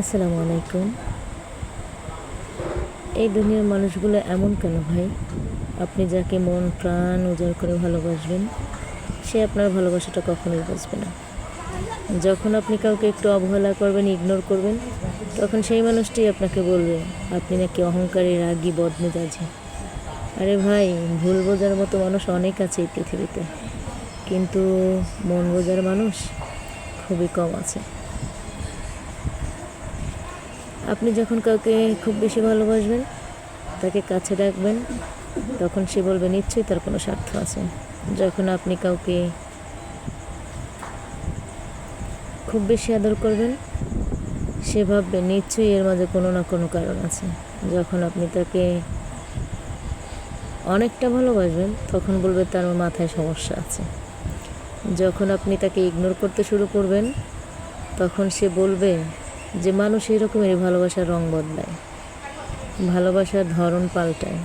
আসসালামু আলাইকুম। এই দুনিয়ার মানুষগুলো এমন কেন ভাই? আপনি যাকে মন, প্রাণ উজাড় করে ভালোবাসবেন, সে আপনার ভালোবাসাটা কখনোই বুঝবে না। যখন আপনি কাউকে একটু অবহেলা করবেন ইগনোর করবেন, তখন সেই মানুষটি আপনাকে বলবে, আপনি নাকি অহংকারী, রাগী, বদমেজাজি। আরে ভাই, ভুল বোঝার মতো মানুষ অনেক আছে এই পৃথিবীতে। কিন্তু মন বোঝার মানুষ খুবই কম আছে। আপনি যখন কাউকে খুব বেশি ভালোবাসবেন, তাকে কাছে রাখবেন, তখন সে বলবে, নিশ্চয়ই তার কোনো স্বার্থ আছে। যখন আপনি কাউকে খুব বেশি আদর করবেন, সে ভাববে, নিশ্চয়ই এর মাঝে কোনো না কোনো কারণ আছে। যখন আপনি তাকে অনেকটা ভালোবাসবেন, তখন বলবে, তার মাথায় সমস্যা আছে। যখন আপনি তাকে ইগনোর করতে শুরু করবেন, তখন সে বলবে যে মানুষ এরকমেরই ভালোবাসার রং বদলায়, ভালোবাসার ধরন পাল্টায়।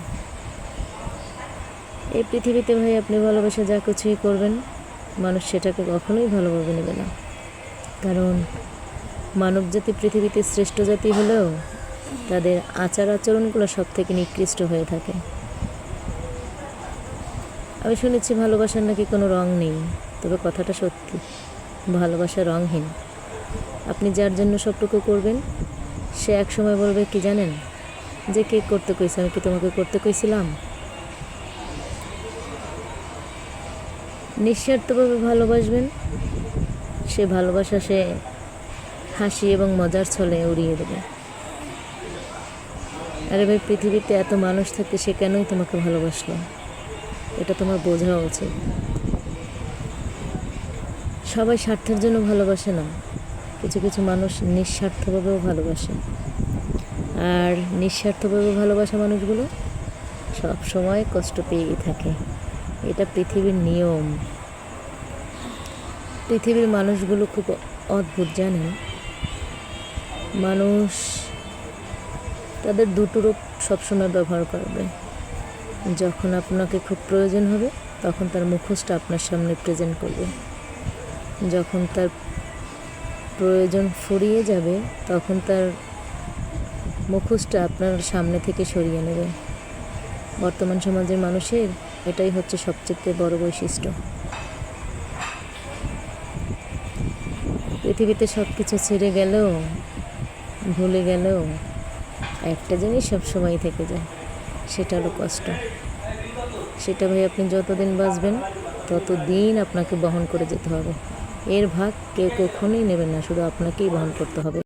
এই পৃথিবীতে ভাই আপনি ভালোবাসা যা কিছুই করবেন, মানুষ সেটাকে কখনোই ভালোভাবে নেবে না। কারণ মানব জাতি পৃথিবীতে শ্রেষ্ঠ জাতি হলেও তাদের আচার আচরণগুলো সব থেকে নিকৃষ্ট হয়ে থাকে। আমি শুনেছি ভালোবাসার নাকি কোনো রং নেই, তবে কথাটা সত্যি, ভালোবাসা রংহীন আপনি যার জন্য সবটুকু করবেন, সে এক সময় বলবে, কি জানেন? যে কে করতে কইছে? আমি কি তোমাকে করতে কইছিলাম? নিঃস্বার্থভাবে ভালোবাসবেন, সে ভালোবাসা সে হাসি এবং মজার ছলে উড়িয়ে দেবে। আরে ভাই, পৃথিবীতে এত মানুষ থাকতে সে কেনই তোমাকে ভালোবাসলো? এটা তোমার বোঝা উচিত। সবাই স্বার্থের জন্য ভালোবাসে না। কিছু কিছু মানুষ নিঃস্বার্থভাবেও ভালোবাসে। আর নিঃস্বার্থভাবে ভালোবাসা মানুষগুলো সব সময় কষ্ট পেয়েই থাকে। এটা পৃথিবীর নিয়ম। পৃথিবীর মানুষগুলো খুব অদ্ভুত, জানেন? মানুষ তাদের দুটো রূপ সবসময় ব্যবহার করবে। যখন আপনাকে খুব প্রয়োজন হবে, তখন তার মুখোশটা আপনার সামনে প্রেজেন্ট করবে। যখন তার প্রয়োজন ফুরিয়ে যাবে, তখন তার মুখোশটা আপনার সামনে থেকে সরিয়ে নেবে। বর্তমান সমাজের মানুষের এটাই হচ্ছে সবচেয়ে বড় বৈশিষ্ট্য। পৃথিবীতে সব কিছু ছেড়ে গেলেও, ভুলে গেলেও একটা জিনিস সবসময় থেকে যায়, সেটা কষ্ট। সেটা ভাই আপনি যতদিন বাঁচবেন, ততদিন আপনাকে বহন করে যেতে হবে। এর ভাগ কেউ কখনোই নেবেন না শুধু আপনাকেই বহন করতে হবে।